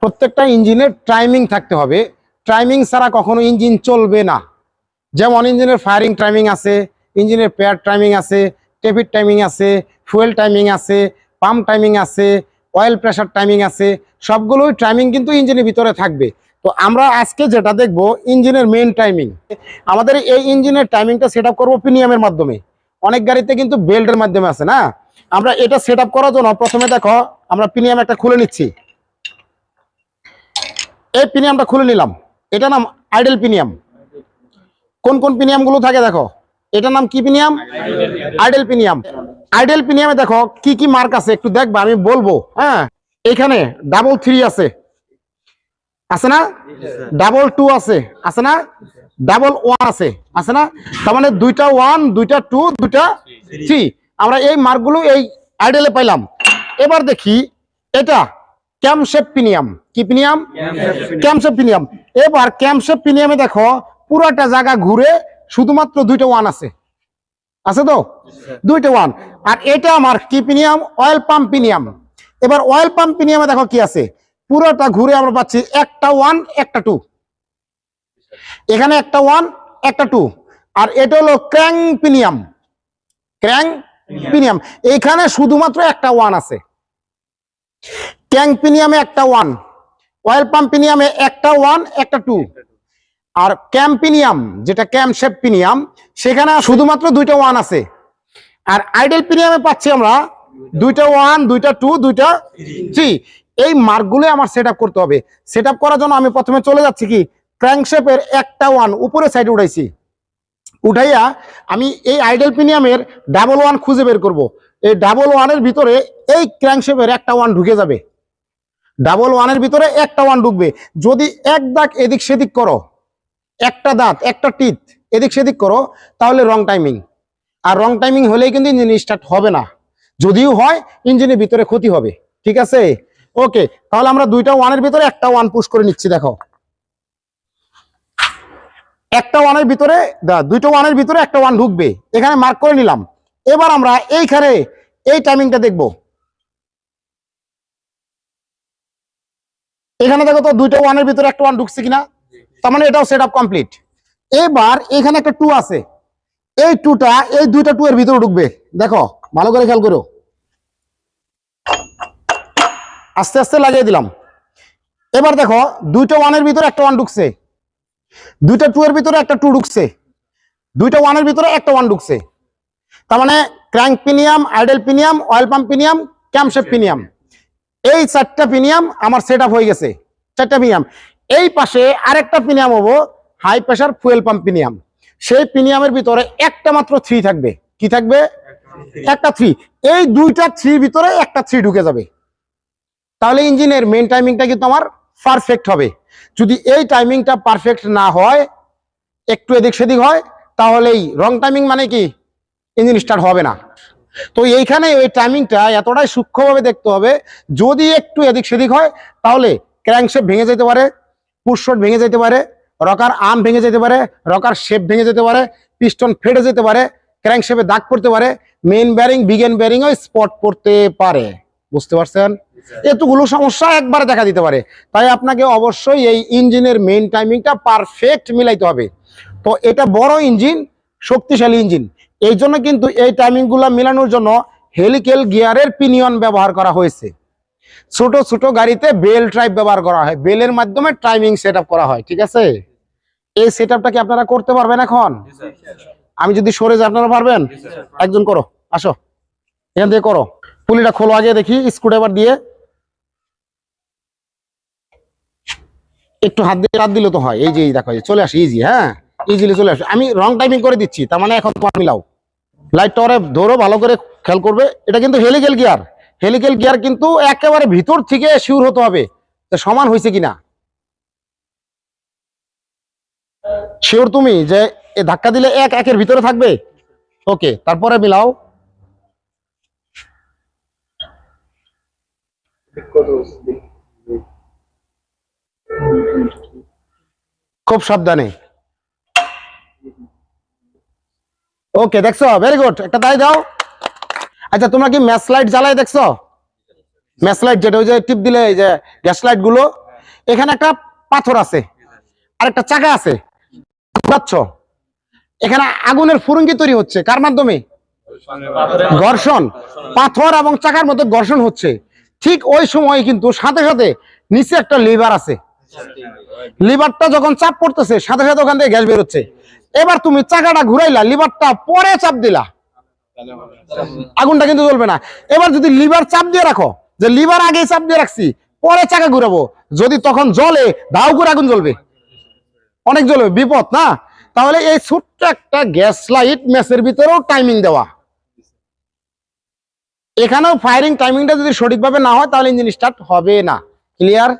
প্রত্যেকটা ইঞ্জিনের টাইমিং থাকতে হবে। টাইমিং ছাড়া কখনো ইঞ্জিন চলবে না। যেমন ইঞ্জিনের ফায়ারিং টাইমিং আছে, ইঞ্জিনের পেয়ার টাইমিং আছে টেপির টাইমিং আছে ফুয়েল টাইমিং আছে পাম্প টাইমিং আছে অয়েল প্রেশার টাইমিং আছে, সবগুলোই টাইমিং কিন্তু ইঞ্জিনের ভিতরে থাকবে। তো আমরা আজকে যেটা দেখব, ইঞ্জিনের মেন টাইমিং আমাদের এই ইঞ্জিনের টাইমিংটা সেট আপ করব প্রিমিয়ামের মাধ্যমে। অনেক গাড়িতে কিন্তু বেল্টের মাধ্যমে আছে না? আমরা এটা সেট করার জন্য প্রথমে দেখো, আমরা প্রিমিয়াম একটা খুলে নিচ্ছি। এই প্রিমিয়ামটা খুলে নিলাম। এটা নাম আইডেল প্রিমিয়াম কোন কোন প্রিমিয়ামগুলো থাকে দেখো। এটার নাম কি প্রিমিয়াম আইডেল প্রিমিয়াম আইডেল প্রিমিয়ামে দেখো কি কি মার্ক আছে, একটু দেখবা, আমি বলব হ্যাঁ? এখানে ডাবল থ্রি আছে। আছে না? ডাবল টু আছে। আছে না? ডাবল ওয়ান আছে। আছে না? তার মানে দুইটা ওয়ান, দুইটা টু, দুইটা থ্রি। আমরা এই মার্কগুলো এই আইডেলে পাইলাম। এবার দেখি, এটা ক্যামশেপ পিনিয়াম কি পিনিয়াম? ক্যামশেপ এবার ক্যামশেপ পিনিয়ামে দেখো পুরাটা জায়গা ঘুরে শুধুমাত্র দুইটা ওয়ান আছে। আছে তো? দুইটা ওয়ান। আর এটা আমার কি পিনিয়াম? Oil pump পিনিয়াম। এবার অয়েল পাম্প পিনিয়ামে দেখো কি আছে? পুরোটা ঘুরে আমরা পাচ্ছি একটা ওয়ান একটা টু। এখানে একটা ওয়ান একটা টু। আর এটা হলো ক্র্যাং পিনিয়াম। ক্র্যাং পিনিয়াম। এখানে শুধুমাত্র একটা ওয়ান আছে। ক্যাং পিনিয়ামে একটা ওয়ান, অয়েল পাম্প পিনিয়ামে একটা ওয়ান, একটা টু। আর ক্যাম্পিনিয়াম যেটা ক্যাম্পশেপ পিনিয়াম সেখানে শুধুমাত্র দুইটা ওয়ান আছে। আর আইডেল পিনিয়ামে পাচ্ছি আমরা দুইটা ওয়ান, দুইটা টু, দুইটা থ্রি। এই মার্কগুলো আমার সেট করতে হবে। সেট করার জন্য আমি প্রথমে চলে যাচ্ছি কি ক্র্যাঙ্কশেপের একটা ওয়ান, উপরে সাইডে উঠাইছি। উঠাইয়া আমি এই আইডেল পিনিয়ামের ডাবল ওয়ান খুঁজে বের করব। এই ডাবল ওয়ানের ভিতরে এই ক্র্যাঙ্কশেপের একটা ওয়ান ঢুকে যাবে। ডাবল ওয়ানের ভিতরে একটা ওয়ান ঢুকবে। যদি এক দাগ এদিক সেদিক করো, একটা দাঁত একটা টিথ এদিক সেদিক করো, তাহলে রং টাইমিং আর রং টাইমিং হলেই কিন্তু ইঞ্জিন স্টার্ট হবে না। যদিও হয় ইঞ্জিনের ভিতরে ক্ষতি হবে। ঠিক আছে? ওকে তাহলে আমরা দুইটা ওয়ানের ভিতরে একটা ওয়ান পুশ করে নিচ্ছি, দেখো। একটা ওয়ানের ভিতরে দুইটা ওয়ানের ভিতরে একটা ওয়ান ঢুকবে। এখানে মার্ক করে নিলাম। এবার আমরা এইখানে এই টাইমিংটা দেখব। এখানে দেখো তো দুইটা ওয়ানের ভিতরে একটা ওয়ান ঢুকছে কিনা? তার মানে এটাও সেট আপ কমপ্লিট এবার এখানে একটা টু আছে। এই টুটা এই দুইটা টু এর ভিতরে ঢুকবে। দেখো, ভালো করে খেয়াল করো। আস্তে আস্তে লাগিয়ে দিলাম। এবার দেখো, দুইটা ওয়ানের ভিতরে একটা ওয়ান ঢুকছে। দুইটা টু এর ভিতরে একটা টু ঢুকছে। দুইটা ওয়ানের ভিতরে একটা ওয়ান ঢুকছে। তার মানে crank pinion idle pinion oil pump pinion camshaft pinion এই চারটা পিনিয়াম আমার সেট হয়ে গেছে। চারটা পিনিয়াম এই পাশে আরেকটা পিনিয়াম হব হাই প্রেশার ফুয়েল পাম্প পিনিয়াম সেই পিনিয়ামের ভিতরে একটা মাত্র থ্রি থাকবে। কি থাকবে? একটা থ্রি এই দুইটা থ্রি ভিতরে একটা থ্রি ঢুকে যাবে। তাহলে ইঞ্জিনের মেন টাইমিংটা কিন্তু আমার পারফেক্ট হবে। যদি এই টাইমিংটা পারফেক্ট না হয়, একটু এদিক সেদিক হয় তাহলেই রং টাইমিং মানে কি? ইঞ্জিন স্টার্ট হবে না। তো এইখানে ওই টাইমিংটা এতটাই সূক্ষ্মভাবে দেখতে হবে যদি একটু এদিক সেদিক হয় তাহলে ক্র্যাঙ্কশেপ ভেঙে যেতে পারে পুশট ভেঙে যেতে পারে রকার আর্ম ভেঙে যেতে পারে রকার শেপ ভেঙে যেতে পারে পিস্টন ফেটে যেতে পারে ক্র্যাঙ্কশেপে দাগ পড়তে পারে main bearing big end bearing ও স্পট পড়তে পারে। বুঝতে পারছেন? এতগুলো সমস্যা একবারে দেখা দিতে পারে। তাই আপনাকে অবশ্যই এই ইঞ্জিনের মেইন টাইমিংটা পারফেক্ট মিলাইতে হবে। তো এটা বড় ইঞ্জিন শক্তিশালী ইঞ্জিন এই জন্য কিন্তু এই টাইমিংগুলো মিলানোর জন্য হেলিকেল গিয়ারের পিনিয়ন ব্যবহার করা হয়েছে। ছোট ছোট গাড়িতে বেল ট্রাইপ ব্যবহার করা হয়। বেলের মাধ্যমে টাইমিং সেট করা হয় ঠিক আছে? এই সেট কি আপনারা করতে পারবেন এখন? আমি যদি সরে যাই আপনারা পারবেন? একজন করো আসো। এখান থেকে করো। পুলিটা খোলো আগে দেখি স্ক্রুড্রাইভার দিয়ে। একটু হাত দিয়ে হাত দিলে তো হয়। এই যে এই দেখো চলে আসে ইজি হ্যাঁ? ইজিলি চলে আসবে আমি রং টাইমিং করে দিচ্ছি, তার মানে এখন তোমার মিলাও। লাইট টাওয়ারে ধরো ভালো করে খেয়াল করবে, এটা কিন্তু হেলিকেল গিয়ার হেলিকেল গিয়ার কিন্তু একেবারে ভিতর থেকে শিওর হতে হবে সমান হয়েছে কিনা। শিওর তুমি যে ধাক্কা দিলে এক একের ভিতরে থাকবে? ওকে তারপরে মিলাও। খুব সাবধানে। ওকে দেখছ? ভেরি গুড একটা তাই দাও। আচ্ছা তোমরা কি ম্যাচ লাইট জ্বালাই দেখছ? ম্যাচ লাইট যেটা ওই যে টিপ দিলে, এই যে গ্যাস লাইটগুলো, এখানে একটা পাথর আছে, আর একটা চাকা আছে। এখানে আগুনের ফুরঙ্গি তৈরি হচ্ছে। কার মাধ্যমে? ঘর্ষণ। পাথর এবং চাকার মধ্যে ঘর্ষণ হচ্ছে। ঠিক ওই সময় কিন্তু সাথে সাথে নিচে একটা লিভার আছে। লিভারটা যখন চাপ পড়তেছে, সাথে সাথে ওখান থেকে গ্যাস বেরোচ্ছে। এবার তুমি চাকাটা ঘুরাইলা, লিভারটা পরে চাপ দিলা। আগুনটা কিন্তু জ্বলবে না। এবার যদি লিভার চাপ দিয়ে রাখো, যে লিভার আগে চাপ দিয়ে রাখছি, পরে চাকা ঘুরাবো। যদি তখন জ্বলে, দাও করে আগুন জ্বলবে। অনেক জ্বলবে, বিপদ না? তাহলে এই ছোট্ট একটা গ্যাস লাইট ম্যাচের ভিতরেও টাইমিং দেওয়া। এখানেও ফায়ারিং টাইমিংটা যদি সঠিকভাবে না হয়, তাহলে ইঞ্জিন স্টার্ট হবে না। ক্লিয়ার